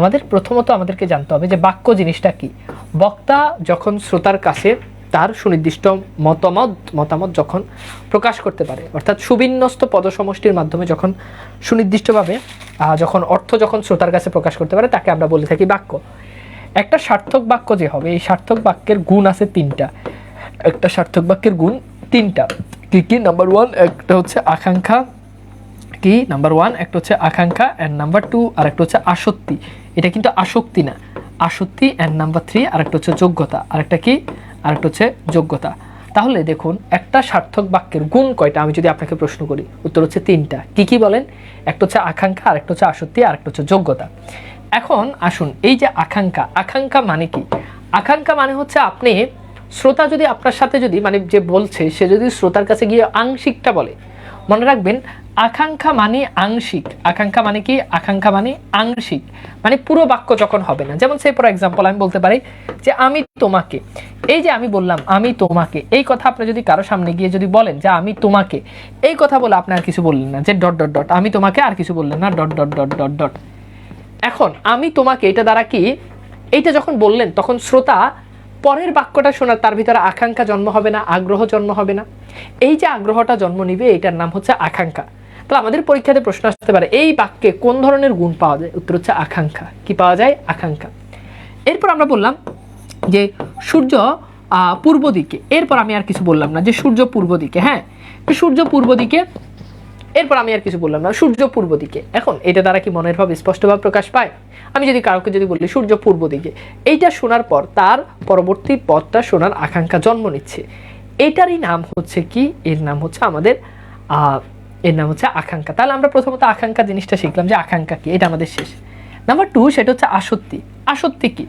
আমাদের প্রথমত আমাদেরকে জানতে হবে যে বাক্য জিনিসটা কি। বক্তা যখন শ্রোতার কাছে তার সুনির্দিষ্ট মতামত মতামত যখন প্রকাশ করতে পারে, অর্থাৎ সুবিন্যস্ত পদসমষ্টির মাধ্যমে যখন সুনির্দিষ্টভাবে যখন অর্থ যখন শ্রোতার কাছে প্রকাশ করতে পারে, তাকে আমরা বলে থাকি বাক্য। একটা সার্থক বাক্য যে হবে, এই সার্থক বাক্যের গুণ আছে তিনটা। একটা সার্থক বাক্যের গুণ তিনটা। কি কি? নাম্বার ওয়ান একটা হচ্ছে আকাঙ্ক্ষা কি? নাম্বার ওয়ান একটা হচ্ছে আকাঙ্ক্ষা অ্যান্ড নাম্বার টু আর একটা হচ্ছে আসক্তি। এটা কিন্তু আসক্তি না। আসক্তি অ্যান্ড নাম্বার থ্রি আর একটা হচ্ছে যোগ্যতা। আর একটা কি? আর একটা হচ্ছে যোগ্যতা। তাহলে দেখুন, একটা সার্থক বাক্যের গুণ কয়টা? আমি যদি আপনাকে প্রশ্ন করি, উত্তর হচ্ছে তিনটা। কি কি বলেন? একটা হচ্ছে আকাঙ্ক্ষা আর একটা হচ্ছে আসক্তি আর একটা হচ্ছে যোগ্যতা। এখন আসুন, এই যে আকাঙ্ক্ষা আকাঙ্ক্ষা মানে কি? আকাঙ্ক্ষা মানে হচ্ছে আপনি, শ্রোতা যদি আপনার সাথে যদি মানে যে বলছে, সে যদি শ্রোতার কাছে গিয়ে আংশিকটা বলে মনে রাখবেন, আকাঙ্ক্ষা মানে আংশিক। আকাঙ্ক্ষা মানে কি? আকাঙ্ক্ষা মানে আংশিক। মানে পুরো বাক্য যখন হবে না। যেমন সেই ফর এক্সাম্পল আমি বলতে পারি যে, আমি তোমাকে। এই যে আমি বললাম, আমি তোমাকে। এই কথা আপনি যদি কারও সামনে গিয়ে যদি বলেন যে, আমি তোমাকে। এই কথা বলে আপনি আর কিছু বললেন না যে, ডট ডট ডট। আমি তোমাকে আর কিছু বললেন না, dot dot dot dot dot. এখন, আমি তোমাকে এটা দ্বারা কি? এইটা যখন বললেন, তখন শ্রোতা পরের বাক্যটা শোনার তার ভিতরে আকাঙ্ক্ষা জন্ম হবে না, আগ্রহ জন্ম হবে না। এই যে আগ্রহটা জন্ম নিবে, এটার নাম হচ্ছে আকাঙ্ক্ষা। তাহলে আমাদের পরীক্ষাতে প্রশ্ন আসতে পারে, এই বাক্যে কোন ধরনের গুণ পাওয়া যায়? উত্তর হচ্ছে আকাঙ্ক্ষা। কি পাওয়া যায়? আকাঙ্ক্ষা। এরপর আমরা বললাম যে সূর্য পূর্ব দিকে, এরপর আমি আর কিছু বললাম না, যে সূর্য পূর্ব দিকে হ্যাঁ? সূর্য পূর্ব দিকে এরপর আমি আর কিছু বললাম না। সূর্য পূর্ব দিকে। এখন এটা দ্বারা কি মনের ভাব স্পষ্টভাবে প্রকাশ পায়? আমি যদি কাউকে যদি বলি, সূর্য পূর্ব দিকে, এইটা শোনার পর তার পরবর্তী পথটা শোনার আকাঙ্ক্ষা জন্ম নিচ্ছে। এটারই নাম হচ্ছে কি? এর নাম হচ্ছে আমাদের এর নাম হচ্ছে আকাঙ্ক্ষা। তাহলে আমরা প্রথমত আকাঙ্ক্ষা জিনিসটা শিখলাম যে আকাঙ্ক্ষা কি? এটা আমাদের শেষ। নাম্বার টু, সেটা হচ্ছে আসক্তি। আসক্তি কি?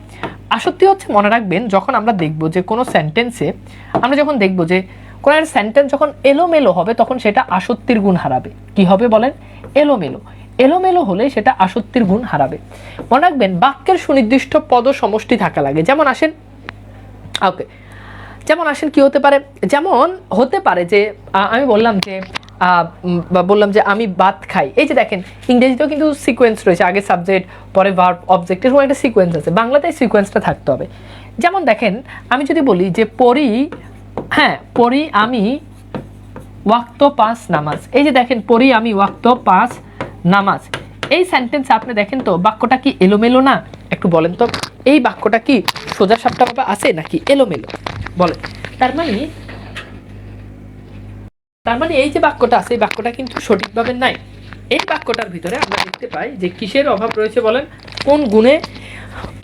আসক্তি হচ্ছে মনে রাখবেন, যখন আমরা দেখব যে কোনো সেন্টেন্সে আমরা যখন দেখব যে একটা সেন্টেন্স যখন এলোমেলো হবে, তখন সেটা আসক্তির গুণ হারাবে। কি হবে বলেন? এলোমেলো। এলোমেলো হলে সেটা আসক্তির গুণ হারাবে। মনে রাখবেন, বাক্যের সুনির্দিষ্ট পদ সমষ্টি থাকা লাগে। যেমন আসেন, ওকে, যেমন আসেন কি হতে পারে? যেমন হতে পারে যে আমি বললাম যে বললাম যে, আমি ভাত খাই। এই যে দেখেন, ইংরেজিতেও কিন্তু সিকোয়েন্স রয়েছে। আগে সাবজেক্ট পরে ভার্ব অবজেক্ট এরকম একটা সিকোয়েন্স আছে। বাংলাতে সিকোয়েন্সটা থাকতে হবে। যেমন দেখেন, আমি যদি বলি যে পড়ি হ্যাঁ পড়ি আমি ওয়াক্ত পাঁচ নামাজ। এই যে দেখেন, পড়ি আমি ওয়াক্ত পাঁচ নামাজ। এই সেন্টেন্স আপনি দেখেন তো, বাক্যটা কি এলোমেলো না? একটু বলেন তো, এই বাক্যটা কি সোজা সাপটাভাবে আছে নাকি এলোমেলো? বলেন। তার মানে তার মানে এই যে বাক্যটা আছে, এই বাক্যটা কিন্তু সঠিকভাবে নাই। এই বাক্যটার ভিতরে আমরা দেখতে পাই যে কিসের অভাব রয়েছে বলেন? কোন গুণে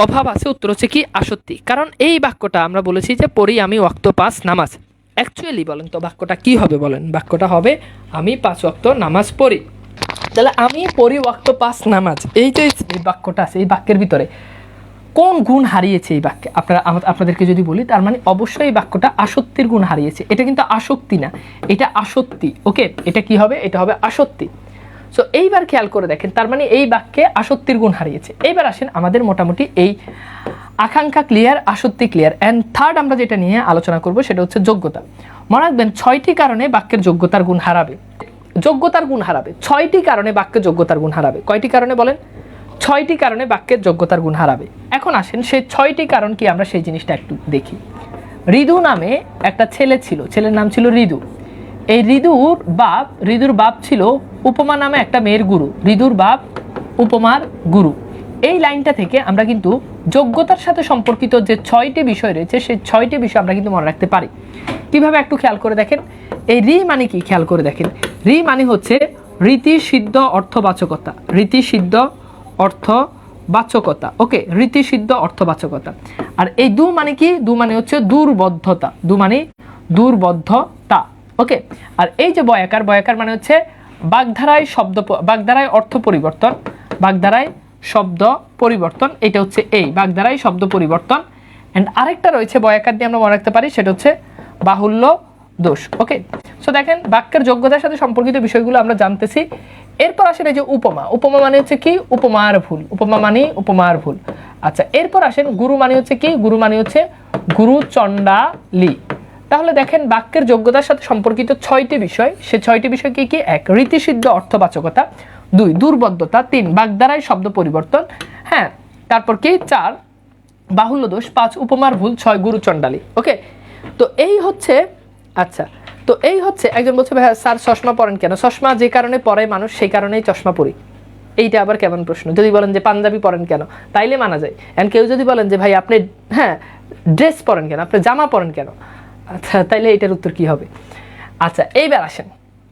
অভাব আছে, উত্তর হচ্ছে কি আসক্তি। কারণ এই বাক্যটা আমরা বলেছি যে, পড়ি আমি ওয়াক্ত, পাঁচ নামাজ। অ্যাকচুয়ালি বলেন তো, বাক্যটা কি হবে বলেন? বাক্যটা হবে, আমি পাঁচ ওয়াক্ত নামাজ পড়ি। তাহলে আমি পড়ি ওয়াক্ত, পাঁচ নামাজ। এই যে এই বাক্যটা আছে, এই বাক্যের ভিতরে কোন গুণ হারিয়েছে এই বাক্যে? আপনারা আপনাদেরকে যদি বলি, তার মানে অবশ্যই এই বাক্যটা আসক্তির গুণ হারিয়েছে। এটা কিন্তু আসক্তি না, এটা আসক্তি, ওকে? এটা কি হবে? এটা হবে আসক্তি। সো এইবার খেয়াল করে দেখেন, তার মানে এই বাক্যে আসক্তির গুণ হারিয়েছে। এইবার আসেন আমাদের মোটামুটি এই আকাঙ্ক্ষা ক্লিয়ার, আসক্তি ক্লিয়ার। অ্যান্ড থার্ড আমরা যেটা নিয়ে আলোচনা করব সেটা হচ্ছে যোগ্যতা। মনে রাখবেন, ছয়টি কারণে বাক্যের যোগ্যতার গুণ হারাবে। যোগ্যতার গুণ হারাবে। ছয়টি কারণে বাক্যের যোগ্যতার গুণ হারাবে। কয়টি কারণে বলেন? ছয়টি কারণে বাক্যের যোগ্যতার গুণ হারাবে। এখন আসেন, সেই ছয়টি কারণ কি আমরা সেই জিনিসটা একটু দেখি। ঋদু নামে একটা ছেলে ছিল। ছেলের নাম ছিল ঋদু এই ঋদুর বাপ ঋদুর বাপ ছিল উপমা নামে একটা মেয়ের গুরু ঋদুর বাপ, উপমার গুরু। এই লাইনটা থেকে আমরা কিন্তু যোগ্যতার সাথে সম্পর্কিত যে ছয়টি বিষয় রয়েছে, সেই ছয়টি বিষয় আমরা কিন্তু মনে রাখতে পারি। কীভাবে একটু খেয়াল করে দেখেন? এই রি মানে কি? খেয়াল করে দেখেন। রি মানে হচ্ছে রীতি সিদ্ধ অর্থবাচকতা। রীতি সিদ্ধ অর্থ বাচকতা ওকে রীতি সিদ্ধ অর্থবাচকতা। আর এই দু মানে কি? দু মানে হচ্ছে দুর্বদ্ধতা। দু মানে দুর্বদ্ধতা। ওকে, আর এই যে বয়াকার বয়াকার মানে হচ্ছে বাগধারায় শব্দ বাগধারায় অর্থ পরিবর্তন, বাগধারায় শব্দ পরিবর্তন, এটা হচ্ছে এই বাগধারায় শব্দ পরিবর্তন। অ্যান্ড আরেকটা রয়েছে বয়াকার দিয়ে আমরা মনে রাখতে পারি, সেটা হচ্ছে বাহুল্য দোষ, ওকে? সো দেখেন, বাক্যের যোগ্যতার সাথে সম্পর্কিত বিষয়গুলো আমরা জানতেছি। এরপর আসেন এই যে উপমা উপমা মানে হচ্ছে কি? উপমার ভুল, উপমা মানে উপমার ভুল। আচ্ছা এরপর আসেন গুরু মানে হচ্ছে কি? গুরু মানে হচ্ছে গুরু চণ্ডালী তাহলে দেখেন বাক্যের যোগ্যতার সাথে সম্পর্কিত ছয়টি বিষয়। সে ছয়টি বিষয় কি কি? এক, রীতিসিদ্ধ অর্থবাচকতা। দুই, দুর্বদ্ধতা। তিন বাগধারায় শব্দ পরিবর্তন। হ্যাঁ তারপর কি? চার, বাহুল্য দোষ। পাঁচ, উপমার ভুল। ছয় গুরু চণ্ডালী ওকে? তো এই হচ্ছে আচ্ছা তো এই হচ্ছে একজন বলছে ভাই স্যার, চশমা পরেন কেন? চশমা যে কারণে পরে মানুষ, সেই কারণেই চশমা পরি। এইটা আবার কেমন প্রশ্ন? যদি বলেন যে পাঞ্জাবি পরেন কেন? তাইলে মানা যায়। এন্ড কেউ যদি বলেন যে, ভাই, আপনি হ্যাঁ ড্রেস পরেন কেন? আপনি জামা পরেন কেন? আচ্ছা তাইলে এটার উত্তর কি হবে? আচ্ছা এইবার আসেন।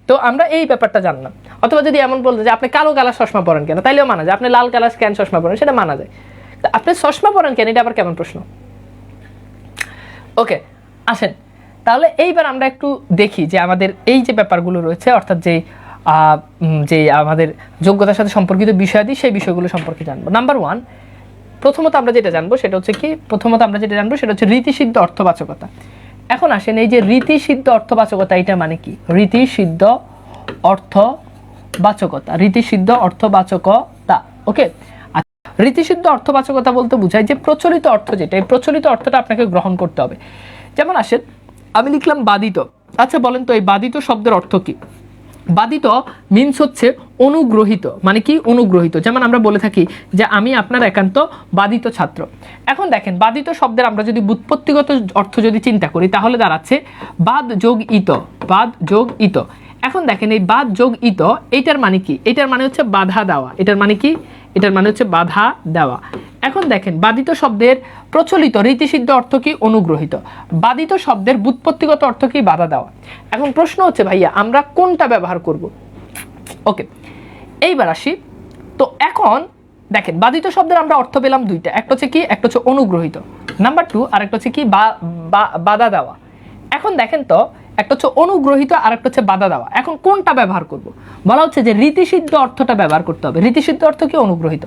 তো আমরা এই ব্যাপারটা জানলাম। অথবা যদি এমন বলতে যে আপনি কালো কালার চশমা পরেন কেন? তাইলেও মানা যায়। আপনি লাল কালার স্ক্যান চশমা পরেন, সেটা মানা যায়। তা আপনি চশমা পরেন কেন? এটা আবার কেমন প্রশ্ন? ওকে, আসেন। তাহলে এইবার আমরা একটু দেখি যে আমাদের এই যে ব্যাপারগুলো রয়েছে, অর্থাৎ যে যে আমাদের যোগ্যতার সাথে সম্পর্কিত বিষয়াদি, সেই বিষয়গুলো সম্পর্কে জানব। নাম্বার ওয়ান প্রথমত আমরা যেটা জানব সেটা হচ্ছে কি? প্রথমত আমরা যেটা জানব সেটা হচ্ছে রীতিসিদ্ধ অর্থবাচকতা। এখন আসেন এই যে রীতি সিদ্ধ অর্থবাচকতা, এটা মানে কি? রীতি রীতিসিদ্ধ অর্থবাচকতা রীতিসিদ্ধ অর্থবাচকতা, ওকে? রীতিসিদ্ধ অর্থবাচকতা বলতে বোঝায় যে প্রচলিত অর্থ যেটা, এই প্রচলিত অর্থটা আপনাকে গ্রহণ করতে হবে। যেমন আসেন, আমি লিখলাম বাদিত আচ্ছা বলেন তো এই বাদিত শব্দের অর্থ কি? বাদিত মিনস হচ্ছে অনুগ্রহিত। মানে কি অনুগ্রহিত? যেমন আমরা বলে থাকি যে আমি আপনার একান্ত বাদিত ছাত্র। এখন দেখেন, বাদিত শব্দের আমরা যদি বুৎপত্তিগত অর্থ যদি চিন্তা করি, তাহলে দাঁড়াচ্ছে বাদ যোগ ইত। বাদ যোগ ইত। এখন দেখেন, এই বাদ যোগ ইত এইটার মানে কি? এটার মানে হচ্ছে বাধা দেওয়া। এটার মানে কি? এটার মানে হচ্ছে বাধা দেওয়া। এখন দেখেন বাদিত শব্দের প্রচলিত রীতিসিদ্ধ অর্থ কি অনুগ্রহিত? বাদিত শব্দের বুৎপত্তিগত অর্থ কি বাধা দেওয়া? এখন প্রশ্ন হচ্ছে, ভাইয়া, আমরা কোনটা ব্যবহার করব? ওকে, এইবার আসি। তো এখন দেখেন বাদিত শব্দের আমরা অর্থ পেলাম দুইটা, একটা হচ্ছে কি, একটা হচ্ছে অনুগ্রহিত। নাম্বার টু আর একটা হচ্ছে কি বাধা দেওয়া। এখন দেখেন তো, একটা হচ্ছে অনুগ্রহিত আর একটা হচ্ছে বাধা দেওয়া। এখন কোনটা ব্যবহার করব? বলা হচ্ছে যে রীতিসিদ্ধ অর্থটা ব্যবহার করতে হবে। রীতিসিদ্ধ অর্থ কি অনুগ্রহিত?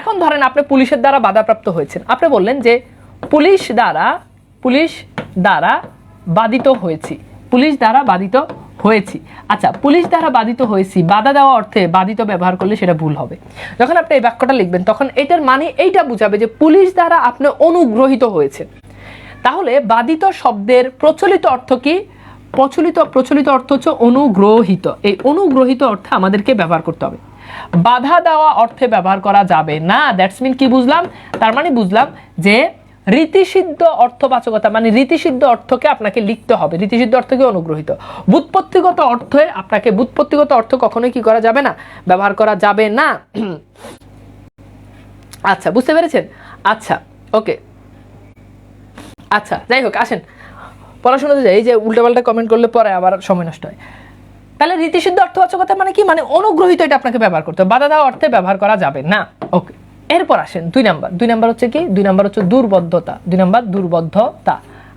এখন ধরেন আপনি পুলিশের দ্বারা বাধাপ্রাপ্ত হয়েছেন। আপনি বললেন যে পুলিশ দ্বারা পুলিশ দ্বারা বাধিত হয়েছি। পুলিশ দ্বারা বাধিত হয়েছি। আচ্ছা পুলিশ দ্বারা বাধিত হয়েছি, বাধা দেওয়া অর্থে বাধিত ব্যবহার করলে সেটা ভুল হবে। যখন আপনি এই বাক্যটা লিখবেন, তখন এটার মানে এইটা বুঝাবে যে পুলিশ দ্বারা আপনি অনুগ্রহিত হয়েছেন। তাহলে বাধিত শব্দের প্রচলিত অর্থ কি? প্রচলিত প্রচলিত অর্থ হচ্ছে অনুগ্রহিত। এই অনুগ্রহিত অর্থে আমাদেরকে ব্যবহার করতে হবে। বাধা দেওয়া অর্থে ব্যবহার করা যাবে না। দ্যাটস মিন কি বুঝলাম? তার মানে বুঝলাম যে রীতিসিদ্ধ অর্থবাচকতা মানে রীতিসিদ্ধ অর্থকে আপনাকে লিখতে হবে। রীতিসিদ্ধ অর্থকে অনুগ্রহিত বুৎপত্তিগত অর্থে আপনাকে, বুৎপত্তিগত অর্থ কখনোই কি করা যাবে না? ব্যবহার করা যাবে না। আচ্ছা বুঝতে পেরেছেন? আচ্ছা ওকে। আচ্ছা যাই হোক, আসেন। পড়াশোনাতে যাই। এই যে উল্টাপাল্টা কমেন্ট করলে পরে আবার সময় নষ্ট হয়। তাহলে রীতিসিদ্ধ অর্থবাচকতা মানে কি? মানে অনুগ্রহিত এটা আপনাকে ব্যবহার করতে হবে। বাধা দেওয়া অর্থে ব্যবহার করা যাবে না। ওকে এরপর আসেন দুই নাম্বার। দুই নাম্বার হচ্ছে কি? দুই নাম্বার হচ্ছে দুর্বদ্ধতা। দুই নাম্বার দুর্বদ্ধতা।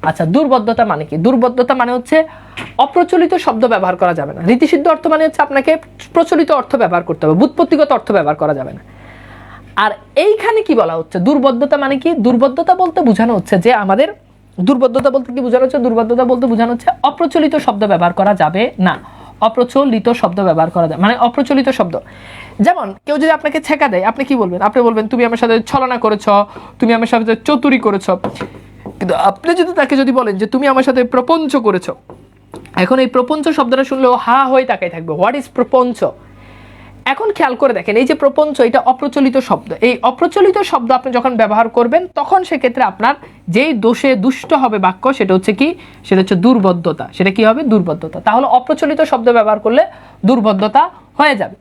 আচ্ছা দুর্বদ্ধতা মানে কি? দুর্বদ্ধতা মানে হচ্ছে অপ্রচলিত শব্দ ব্যবহার করা যাবে না। রীতিসিদ্ধ অর্থ মানে হচ্ছে আপনাকে প্রচলিত অর্থ ব্যবহার করতে হবে। বুৎপত্তিগত অর্থ ব্যবহার করা যাবে না। আর এইখানে কি বলা হচ্ছে? দুর্বদ্ধতা মানে কি? দুর্বদ্ধতা বলতে বোঝানো হচ্ছে যে আমাদের দুর্বদ্ধতা বলতে কি বোঝানো হচ্ছে? দুর্বদ্ধতা বলতে বোঝানো হচ্ছে অপ্রচলিত শব্দ ব্যবহার করা যাবে না। অপ্রচলিত শব্দ ব্যবহার করা যায়। মানে অপ্রচলিত শব্দ। যেমন, কেউ যদি আপনাকে ছেঁকা দেয়, আপনি কি বলবেন? আপনি বলবেন, তুমি আমার সাথে ছলনা করেছ, তুমি আমার সাথে চতুরি করেছ। কিন্তু আপনি যদি তাকে যদি বলেন যে, তুমি আমার সাথে প্রপঞ্চ করেছ, এখন এই প্রপঞ্চ শব্দটা শুনলেও হা হয়ে তাকাই থাকবে। হোয়াট ইজ প্রপঞ্চ? এখন খেয়াল করে দেখেন, এই যে প্রপঞ্চ, এটা অপ্রচলিত শব্দ। এই অপ্রচলিত শব্দ আপনি যখন ব্যবহার করবেন, তখন সেক্ষেত্রে আপনার যেই দোষে দুষ্ট হবে বাক্য, সেটা হচ্ছে কি? সেটা হচ্ছে দুর্বদ্ধতা। সেটা কি হবে? দুর্বদ্ধতা। তাহলে অপ্রচলিত শব্দ ব্যবহার করলে দুর্বদ্ধতা হয়ে যাবে।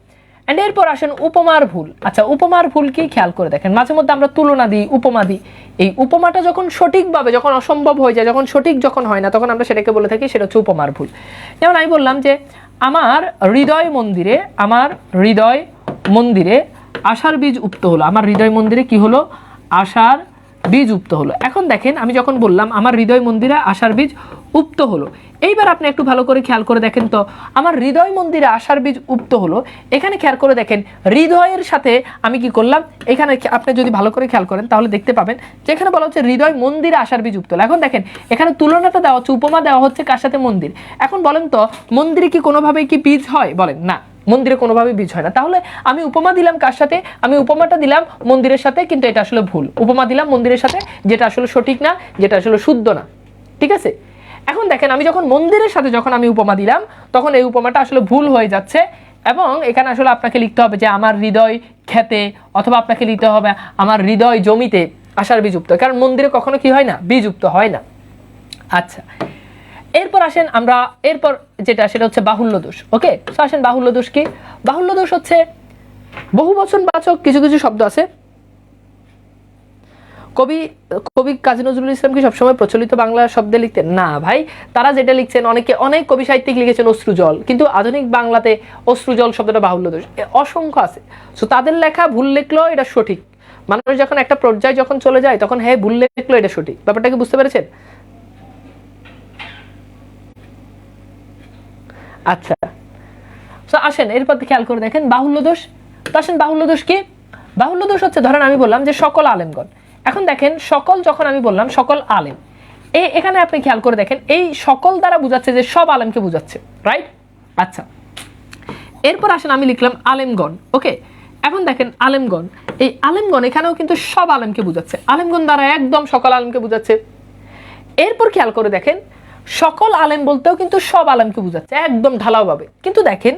অ্যান্ড এরপর আসেন উপমার ভুল। আচ্ছা উপমার ভুল কি? খেয়াল করে দেখেন। মাঝে মধ্যে আমরা তুলনা দিই, উপমা দিই। এই উপমাটা যখন সঠিকভাবে, যখন অসম্ভব হয়ে যায়, যখন সঠিক যখন হয় না, তখন আমরা সেটাকে বলে থাকি, সেটা হচ্ছে উপমার ভুল। যেমন আমি বললাম যে আমার হৃদয় মন্দিরে, আমার হৃদয় মন্দিরে আশার বীজ উপ্ত হলো। আমার হৃদয় মন্দিরে কি হলো? আশার বীজ উপ্ত হলো। এখন দেখেন, আমি যখন বললাম, আমার হৃদয় মন্দিরে আশার বীজ উক্ত হলো। এইবার আপনি একটু ভালো করে খেয়াল করে দেখেন তো, আমার হৃদয় মন্দিরে আশার বীজ উক্ত হলো। এখানে খেয়াল করে দেখেন, হৃদয়ের সাথে আমি কি করলাম? এখানে আপনি যদি ভালো করে খেয়াল করেন তাহলে দেখতে পাবেন যে এখানে বলা হচ্ছে হৃদয় মন্দিরে আশার বীজ উক্ত হলো। এখন দেখেন, এখানে তুলনাটা দেওয়া হচ্ছে, উপমা দেওয়া হচ্ছে কার সাথে মন্দির? এখন বলেন তো, মন্দিরে কি কোনোভাবেই কি বীজ হয়? বলেন, না, মন্দিরে কোনোভাবে বীজ হয় না। তাহলে আমি উপমা দিলাম কার সাথে? আমি উপমাটা দিলাম মন্দিরের সাথে, কিন্তু এটা আসলে ভুল। উপমা দিলাম মন্দিরের সাথে, যেটা আসলে সঠিক না, যেটা আসলে শুদ্ধ না। ঠিক আছে? এখন দেখেন, আমি যখন মন্দিরের সাথে যখন আমি উপমা দিলাম, তখন এই উপমাটা আসলে ভুল হয়ে যাচ্ছে এবং এখানে আসলে আপনাকে লিখতে হবে যে, আমার হৃদয় খেতে অথবা আপনাকে লিখতে হবে, আমার হৃদয় জমিতে আসার বিযুক্ত। কারণ মন্দিরে কখনো কি হয় না? বিযুক্ত হয় না। আচ্ছা এরপর আসেন আমরা, এরপর যেটা, সেটা হচ্ছে বাহুল্য দোষ। ওকে? তো আসেন বাহুল্য দোষ কি? বাহুল্য দোষ হচ্ছে, বহু বচন বাচক কিছু কিছু শব্দ আছে কবি কবি কাজী নজরুল ইসলাম কি সবসময় প্রচলিত বাংলা শব্দে লিখতেন? না, ভাই। তারা যেটা লিখছেন, অনেকে, অনেক কবি সাহিত্যিক লিখেছেন অশ্রুজল। কিন্তু আধুনিক বাংলাতে অশ্রুজল শব্দটা বাহুল্য দোষ। অসংখ্য আছে। সো তাদের লেখা ভুল লিখলেও এটা সঠিক। মানুষ যখন একটা পর্যায়ে যখন চলে যায়, তখন হ্যাঁ ভুল লিখলো এটা সঠিক। ব্যাপারটা কি বুঝতে পেরেছেন? আচ্ছা। সো আসেন, এরপর খেয়াল করে দেখেন, বাহুল্য দোষ। তো আসেন, বাহুল্য দোষ কি? বাহুল্য দোষ হচ্ছে, ধরেন আমি বললাম যে সকল আলেমগণ। এখন দেখেন, সকল যখন আমি বললাম, সকল আলেম এই এখানে আপনি খেয়াল করে দেখেন, এই সকল দ্বারা বোঝাচ্ছে যে সব আলেমকে বোঝাচ্ছে রাইট আচ্ছা এরপর আসেন, আমি লিখলাম আলেমগণ ওকে এখন দেখেন, আলেমগণ, এই আলেমগণ এখানেও কিন্তু সব আলেমকে বোঝাচ্ছে, আলেমগণ দ্বারা একদম সকল আলেমকে বোঝাচ্ছে। এরপর খেয়াল করে দেখেন, সকল আলেম বলতেও কিন্তু সব আলেমকে বোঝাচ্ছে, একদম ঢালাওভাবে কিন্তু দেখেন,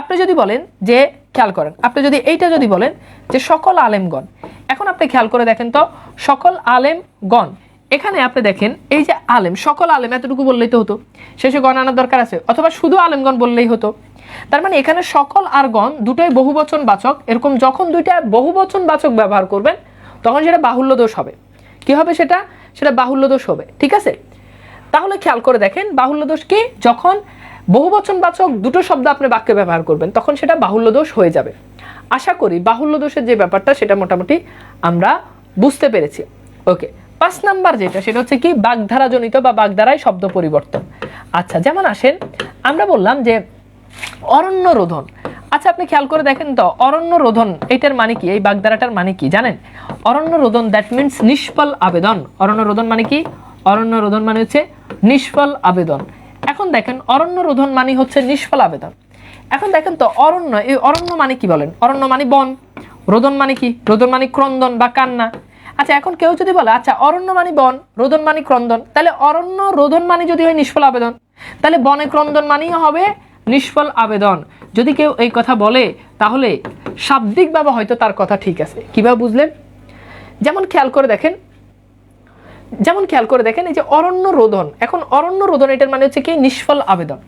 আপনি যদি বলেন যে, খেয়াল করেন, আপনি যদি এইটা যদি বলেন যে সকল আলেমগণ এখন আপনি খেয়াল করে দেখেন তো, সকল আলেমগণ, এখানে আপনি দেখেন, এই যে আলেম, সকল আলেম, এতটুকু বললেই তো হতো, শেষে গণ আনার দরকার আছে, অথবা শুধু আলেমগণ বললেই হতো। তার মানে এখানে সকল আর গণ দুটোই বহুবচন বাচক, এরকম যখন দুইটা বহুবচন বাচক ব্যবহার করবেন, তখন সেটা বাহুল্য দোষ হবে। কি হবে সেটা? সেটা বাহুল্য দোষ হবে, ঠিক আছে? তাহলে খেয়াল করে দেখেন, বাহুল্য দোষ কি? যখন বহুবচন বাচক দুটো শব্দ আপনি বাক্যে ব্যবহার করবেন, তখন সেটা বাহুল্য দোষ হয়ে যাবে। আশা করি বাহুল্য দোষের যে ব্যাপারটা, সেটা মোটামুটি আমরা বুঝতে পেরেছি। ওকে, পাঁচ নাম্বার যেটা, সেটা হচ্ছে কি, বাগধারাজনিত বা বাগধারায় শব্দ পরিবর্তন। আচ্ছা যেমন আসেন, আমরা বললাম যে অরণ্য রোধন আচ্ছা আপনি খেয়াল করে দেখেন তো অরণ্য রোধন এটার মানে কি? এই বাগধারাটার মানে কি? জানেন? অরণ্য রোধন দ্যাট মিনস নিষ্ফল আবেদন। অরণ্য রোধন মানে কি? অরণ্য রোধন মানে হচ্ছে নিষ্ফল আবেদন। এখন দেখেন অরণ্য রোধন মানে হচ্ছে নিষ্ফল আবেদন। এখন দেখেন তো, অরণ্য, এই অরণ্য মানে কি বলেন? অরণ্য মানে বন, রোদন মানে কি? রোদন মানে ক্রন্দন বা কান্না। আচ্ছা এখন কেউ যদি বলে আচ্ছা অরণ্য মানে বন, রোদন মানে ক্রন্দন তাহলে অরণ্য, রোদন মানে যদি হয় নিষ্ফল আবেদন। তাহলে বনে ক্রন্দন মানেই হবে নিষ্ফল আবেদন। যদি কেউ এই কথা বলে, তাহলে শাব্দিকভাবে হয়তো তার কথা ঠিক আছে। কীভাবে বুঝলেন? যেমন খেয়াল করে দেখেন, যেমন খেয়াল করে দেখেন, এই যে অরণ্য রোদন। এখন অরণ্য রোদন, এটার মানে হচ্ছে কি? নিষ্ফল আবেদন।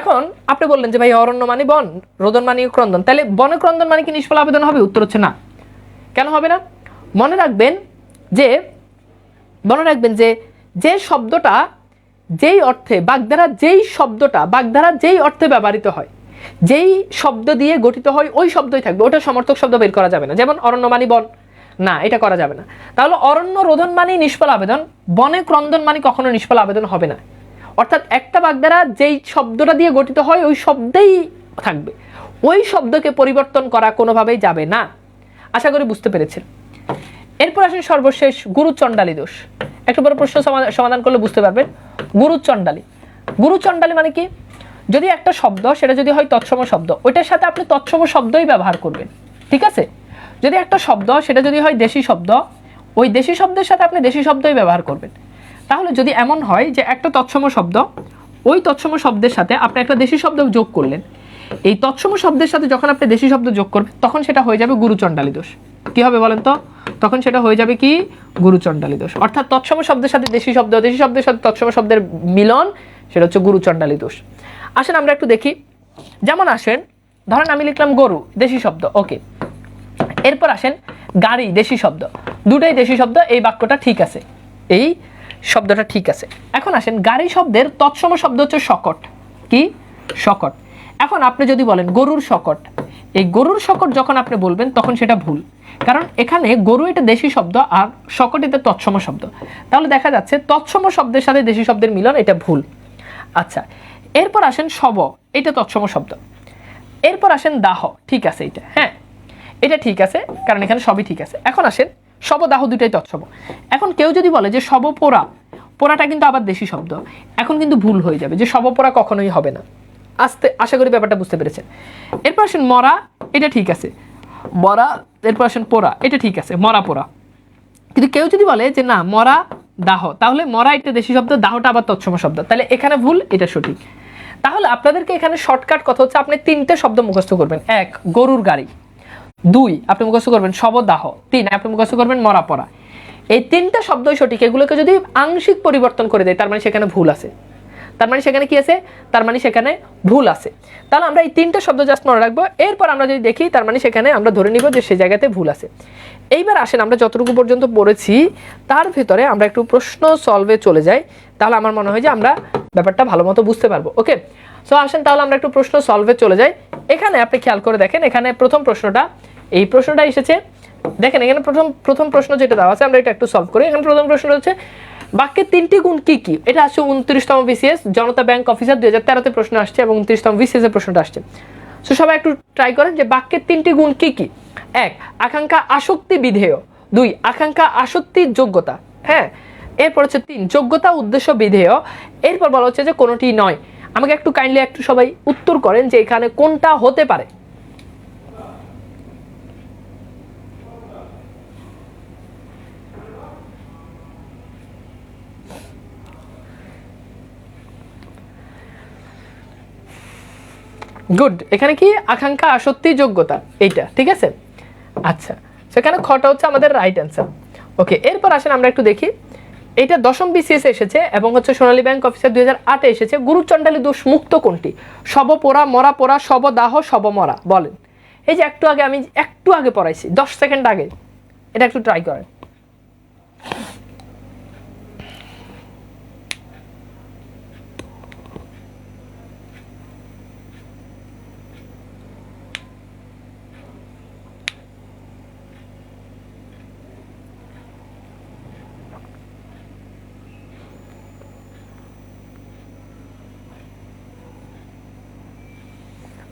এখন আপনি বললেন যে, ভাই, অরণ্য মানে বন, রোদন মানে ক্রন্দন। তাহলে বনে ক্রন্দন মানে কি নিষ্ফল আবেদন হবে? উত্তর হচ্ছে না। কেন হবে না? মনে রাখবেন যে, মনে রাখবেন যে যে শব্দটা যেই অর্থে, বাগধারা যেই শব্দটা, বাগধারা যেই অর্থে ব্যবহৃত হয়, যেই শব্দ দিয়ে গঠিত হয়, ওই শব্দই থাকবে। ওটা সমর্থক শব্দ বের করা যাবে না। যেমন অরণ্য মানি বন। না, এটা করা যাবে না। তাহলে অরণ্য রোধন মানেই নিষ্ফল আবেদন। বনে ক্রন্দন মানে কখনো নিষ্ফল আবেদন হবে না। অর্থাৎ একটা বাগধারা যেই শব্দটা দিয়ে গঠিত হয়, ওই শব্দেই থাকবে। ওই শব্দকে পরিবর্তন করা কোনোভাবেই যাবে না। আশা করি বুঝতে পেরেছেন। এরপর আসেন সর্বশেষ গুরুচণ্ডালী দোষ। একটা বড় প্রশ্ন সমাধান- করলে বুঝতে পারবেন। গুরুচণ্ডালী। গুরুচণ্ডালী মানে কি? যদি একটা শব্দ, সেটা যদি হয় তৎসম শব্দ, ওইটার সাথে আপনি তৎসম শব্দই ব্যবহার করবেন। ঠিক আছে? যদি একটা শব্দ, সেটা যদি হয় দেশি শব্দ, ওই দেশি শব্দের সাথে আপনি দেশি শব্দই ব্যবহার করবেন। তাহলে যদি এমন হয় যে একটা তৎসম শব্দ, ওই তৎসম শব্দের সাথে আপনি একটা দেশি শব্দ যোগ করলেন। এই তৎসম শব্দের সাথে যখন আপনি দেশি শব্দ যোগ করবেন, তখন সেটা হয়ে যাবে গুরুচণ্ডালী দোষ কি হবে বলেন তো? তখন সেটা হয়ে যাবে কি? গুরুচণ্ডালী দোষ অর্থাৎ তৎসম শব্দের সাথে দেশি শব্দ, দেশি শব্দের সাথে তৎসম শব্দের মিলন, সেটা হচ্ছে গুরুচণ্ডালী দোষ আসেন আমরা একটু দেখি। যেমন আসেন, ধরেন আমি লিখলাম গরু, দেশি শব্দ, ওকে। এরপর আসেন, গাড়ি, দেশি শব্দ। দুটোই দেশি শব্দ, এই বাক্যটা ঠিক আছে। এই শব্দটা ঠিক আছে। এখন আসেন গাড়ি শব্দের তৎসম শব্দ হচ্ছে শকট। কি? শকট। এখন আপনি যদি বলেন গরুর শকট, এই গরুর শকট যখন আপনি বলবেন তখন সেটা ভুল। কারণ এখানে গরু এটা দেশি শব্দ আর শকট এটা তৎসম শব্দ। তাহলে দেখা যাচ্ছে তৎসম শব্দের সাথে দেশি শব্দের মিলন এটা ভুল। আচ্ছা এরপর আসেন শব এটা তৎসম শব্দ। এরপর আসেন দাহ, ঠিক আছে এটা হ্যাঁ। এটা ঠিক আছে, কারণ এখানে সবই ঠিক আছে। এখন আসেন শবদাহ দুটাই তৎসব। এখন কেউ যদি বলে যে শবপোড়া, পোড়াটা কিন্তু আবার দেশি শব্দ। এখন কিন্তু ভুল হয়ে যাবে যে শবপোড়া কখনোই হবে না। আস্তে, আশা করি ব্যাপারটা বুঝতে পেরেছেন। এরপর আসেন মরা, এটা ঠিক আছে। মরা, এরপর আসেন পোড়া, এটা ঠিক আছে, মরা পোড়া। কিন্তু কেউ যদি বলে যে না, মরা দাহ, তাহলে মরা একটা দেশি শব্দ, দাহটা আবার তৎসম শব্দ। তাহলে এখানে ভুল, এটা সঠিক। তাহলে আপনাদেরকে এখানে শর্টকাট কথা হচ্ছে আপনি তিনটে শব্দ মুখস্থ করবেন। এক, গরুর গাড়ি। দুই, আপনি মুখস্থ করবেন শবদাহ। তিন, আপনি মুখস্থ করবেন মরা পড়া এই তিনটা শব্দই সঠিক। এগুলোকে যদি আংশিক পরিবর্তন করে দেয়, তার মানে সেখানে ভুল আছে। তার মানে সেখানে কি আছে? তার মানে সেখানে ভুল আছে। তাহলে আমরা এই তিনটা শব্দ জাস্ট মনে রাখব। এরপর আমরা যদি দেখি, তার মানে সেখানে আমরা ধরে নিব যে সে জায়গাতে ভুল আছে। এইবার আসেন, আমরা যতটুকু পর্যন্ত পড়েছি, তার ভিতরে আমরা একটু প্রশ্ন সলভে চলে যাই। তাহলে আমার মনে হয় যে আমরা ব্যাপারটা ভালো মতো বুঝতে পারব। ওকে? সো আসেন, তাহলে আমরা একটু প্রশ্ন সলভে চলে যাই। এখানে আপনি খেয়াল করে দেখেন, এখানে প্রথম প্রশ্নটা এই প্রশ্নটা এসেছে। দেখেন, এখানে প্রথম প্রথম প্রশ্ন যেটা দেওয়া আছে, আমরা এটা একটু সলভ করি। এখানে প্রথম প্রশ্ন হচ্ছে, বাক্যের তিনটি গুণ কি কি? এটা আসছে উনত্রিশতম বিসিএস জনতা ব্যাংক অফিসার, দুই হাজার তেরোতে প্রশ্ন আসছে এবং উনত্রিশতম বিসিএস এর প্রশ্নটা আসছে। সো সবাই একটু ট্রাই করেন যে বাক্যের তিনটি গুণ কি কি? এক, আকাঙ্ক্ষা আসক্তি বিধেয়। দুই, আকাঙ্ক্ষা আসক্তির যোগ্যতা। হ্যাঁ এরপর হচ্ছে তিন, যোগ্যতা উদ্দেশ্য বিধেয়। এরপর বলা হচ্ছে যে কোনোটি নয়। আমাকে একটু কাইন্ডলি একটু সবাই উত্তর করেন যে এখানে কোনটা হতে পারে। গুড এখানে কি? আকাঙ্ক্ষা, আসক্তি, যোগ্যতা। এইটা, ঠিক আছে? আচ্ছা। সেখানে খটা হচ্ছে আমাদের রাইট অ্যান্সার ওকে এরপর আসেন আমরা একটু দেখি। এটা দশম বিসিএস এসেছে এবং হচ্ছে সোনালী ব্যাংক অফিসার দুই হাজার আটে এসেছে। গুরুচণ্ডালী দোষ মুক্ত কোনটি? শব পোড়া মরা পোড়া শব দাহ শব মরা বলেন। এই যে একটু আগে আমি একটু আগে পড়াইছি, দশ সেকেন্ড আগে। এটা একটু ট্রাই করেন।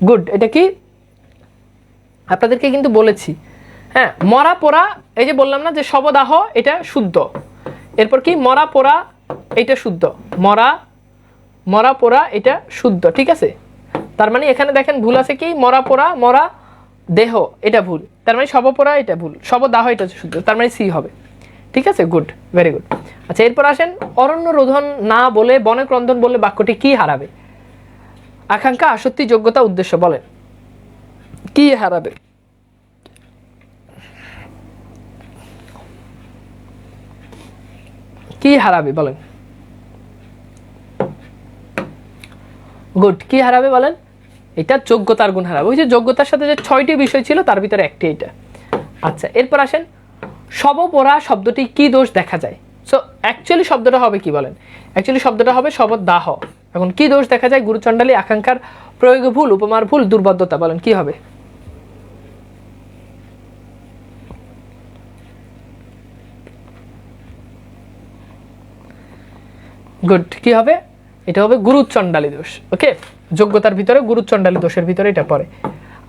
গুড এটা কি? আপনাদেরকে কিন্তু বলেছি। হ্যাঁ মরা পোড়া, এই যে বললাম না যে শবদাহ, এটা শুদ্ধ। এরপর কি? মরা পোড়া, এটা শুদ্ধ। মরা মরা পোড়া, এটা শুদ্ধ। ঠিক আছে? তার মানে এখানে দেখেন ভুল আছে কি? মরা পোড়া, মরা দেহ, এটা ভুল। তার মানে শবপোড়া এটা ভুল। শবদাহ, এটা শুদ্ধ। তার মানে সি হবে। ঠিক আছে? গুড ভেরি গুড আচ্ছা এরপর আসেন অরণ্য রোধন না বলে বনে ক্রন্দন বললে বাক্যটি কি হারাবে? আকাঙ্ক্ষা, আসক্তি, যোগ্যতা, উদ্দেশ্য বলেন। কি হারাবে? কি হারাবে বলেন? গুড, কি হারাবে বলেন? এটা যোগ্যতার গুণ হারাবে। ওই যে যোগ্যতার সাথে যে ছয়টি বিষয় ছিল, তার ভিতরে একটি এটা আচ্ছা এরপর আসেন শবপোড়া শব্দটি কি দোষ দেখা যায়? সো অ্যাকচুয়ালি শব্দটা হবে কি বলেন? অ্যাকচুয়ালি শব্দটা হবে শবদাহ। এখন কি দোষ দেখা যায় গুরুচণ্ডালী আকাঙ্ক্ষার প্রয়োগে ভুল, উপমার ভুল, দুর্বদ্ধতা বলেন, কি হবে? গুড কি হবে? এটা হবে গুরুচণ্ডালী দোষ, ওকে? যোগ্যতার ভিতরে গুরুচণ্ডালী দোষের ভিতরে এটা পড়ে।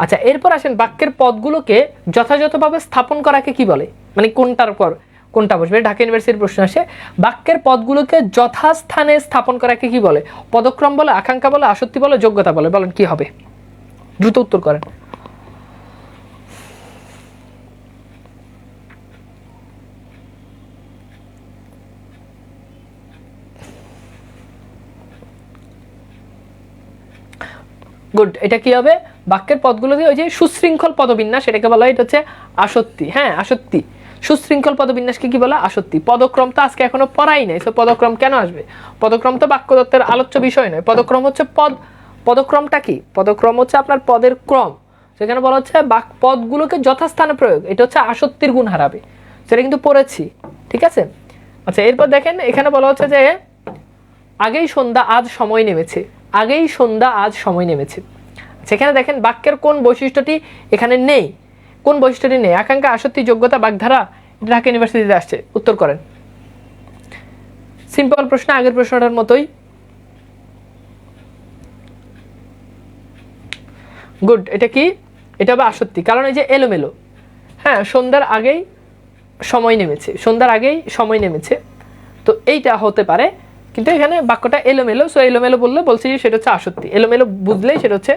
আচ্ছা এরপর আসেন বাক্যের পদগুলোকে যথাযথভাবে স্থাপন করাকে কি বলে? মানে কোনটার পর কোনটা বসবে? ঢাকা ইউনিভার্সিটির প্রশ্ন আসে, বাক্যের পদগুলোকে যথাস্থানে স্থাপন করাকে কি বলে? পদক্রম বলে, আকাঙ্ক্ষা বলে, আসক্তি বলে, যোগ্যতা বলে, বলেন কি হবে? দ্রুত উত্তর করেন। গুড এটা কি হবে? বাক্যের পদগুলো দিয়ে ওই যে সুশৃঙ্খল পদবিন্যাস, এটাকে বলা হয়, এটা হচ্ছে আসত্তি হ্যাঁ আসক্তি। সুশৃঙ্খল পদবিন্যাসকে কি বলা আসক্তি? পদক্রম তো আজকে এখনও পড়াই নাই, তো পদক্রম কেন আসবে? পদক্রম তো বাক্যদত্তের আলোচ্য বিষয় নয়। পদক্রম হচ্ছে পদ, পদক্রমটা কি? পদক্রম হচ্ছে আপনার পদের ক্রম। সেখানে বলা হচ্ছে বাক, পদগুলোকে যথাস্থানে প্রয়োগ। এটা হচ্ছে আসক্তির গুণ হারাবে। সেটা কিন্তু পড়েছি, ঠিক আছে? আচ্ছা এরপর দেখেন, এখানে বলা হচ্ছে যে আগেই সন্ধ্যা, আজ সময় নেমেছে। আগেই সন্ধ্যা, আজ সময় নেমেছে। সেখানে দেখেন বাক্যের কোন বৈশিষ্ট্যটি এখানে নেই। কোন বৈশিষ্ট্যটি নেই আকাঙ্ক্ষা, আসক্তি, যোগ্যতা, বাগধারা এটা ঢাকা ইউনিভার্সিটিতে আসছে। উত্তর করেন। সিম্পল প্রশ্ন, আগের প্রশ্নটার মতোই। গুড, এটা কি? এটা হবে আসক্তি, কারণ এই যে এলোমেলো। হ্যাঁ সন্ধ্যার আগেই সময় নেমেছে, সন্ধ্যার আগেই সময় নেমেছে। তো এইটা হতে পারে, কিন্তু এখানে বাক্যটা এলোমেলো সো এলোমেলো বললে বলছি যে সেটা হচ্ছে আসক্তি। এলোমেলো বুঝলেই সেটা হচ্ছে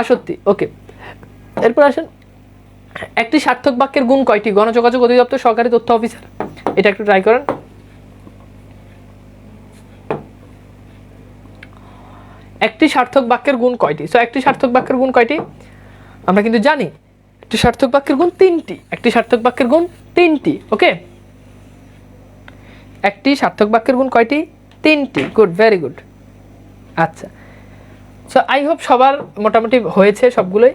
আসক্তি। ওকে এরপর আসেন একটি সার্থক বাক্যের গুণ কয়টি? গণযোগাযোগ অধিদপ্তর, সরকারি তথ্য অফিসার। এটা একটু ট্রাই করেন। একটি সার্থক বাক্যের গুণ কয়টি? সো একটি সার্থক বাক্যের গুণ কয়টি? আমরা কিন্তু জানি, একটি সার্থক বাক্যের গুণ তিনটি। একটি সার্থক বাক্যের গুণ তিনটি ওকে একটি সার্থক বাক্যের গুণ কয়টি? তিনটি। গুড ভেরি গুড আচ্ছা। সো আই হোপ সবার মোটামুটি হয়েছে সবগুলোই।